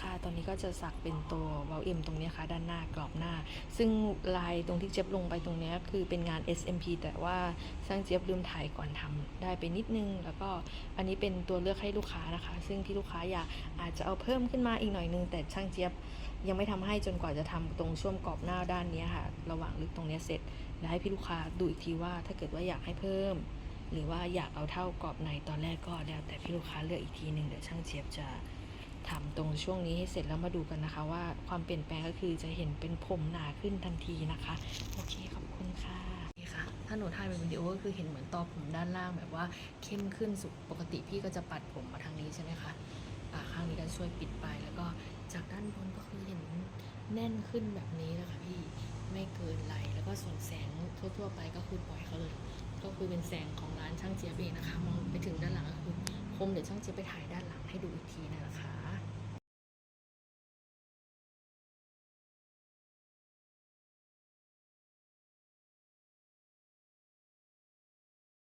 ค่ะ ตอนนี้ก็จะสักเป็นตัวเวลเอ็มตรงนี้ค่ะ ด้านหน้ากรอบหน้า ซึ่งลายตรงที่เจี๊ยบลงไปตรงนี้คือเป็นงาน SMP แต่ว่าช่างเจี๊ยบลืมถ่ายก่อนทำได้ไปนิดนึง แล้วก็อันนี้เป็นตัวเลือกให้ลูกค้านะคะ ซึ่งที่ลูกค้าอยากอาจจะเอาเพิ่มขึ้นมาอีกหน่อยนึง แต่ช่างเจี๊ยบยังไม่ทำให้จนกว่าจะทำตรงช่วงกรอบหน้าด้านนี้ค่ะ ระหว่างลึกตรงนี้เสร็จแล้วให้พี่ลูกค้าดูอีกทีว่าถ้าเกิดว่าอยากให้เพิ่ม หรือว่าอยากเอาเท่ากรอบในตอนแรกก็แล้วแต่พี่ลูกค้าเลือกอีกทีหนึ่งเดี๋ยวช่างเจี๊ยบจะ ทำตรงช่วงนี้ให้เสร็จแล้วมาดูกันนะคะ ว่าความเปลี่ยนแปลงก็คือจะเห็นเป็นผมหนาขึ้นทันทีนะคะ โอเคขอบคุณค่ะนี่ค่ะ ถ้าหนูถ่ายเป็นวิดีโอก็คือเห็นเหมือนตอผมด้านล่างแบบว่าเข้มขึ้นสุดปกติพี่ก็จะปัดผมมาทางนี้ใช่ไหมคะอ่าข้างนี้ก็ช่วยปิดไปแล้วก็จากด้านบนก็คือเห็นแน่นขึ้นแบบนี้นะคะพี่ไม่เกินไหลแล้วก็ส่วนแสงทั่วๆไปก็คือปล่อยเขาเลย ก็คือเป็นแสงของร้านช่างเจี๊ยบเองนะคะมองไปถึงด้านหลังก็คือคมเดี๋ยวช่างเจี๊ยบไปถ่ายด้านหลังให้ดูอีกทีนะคะ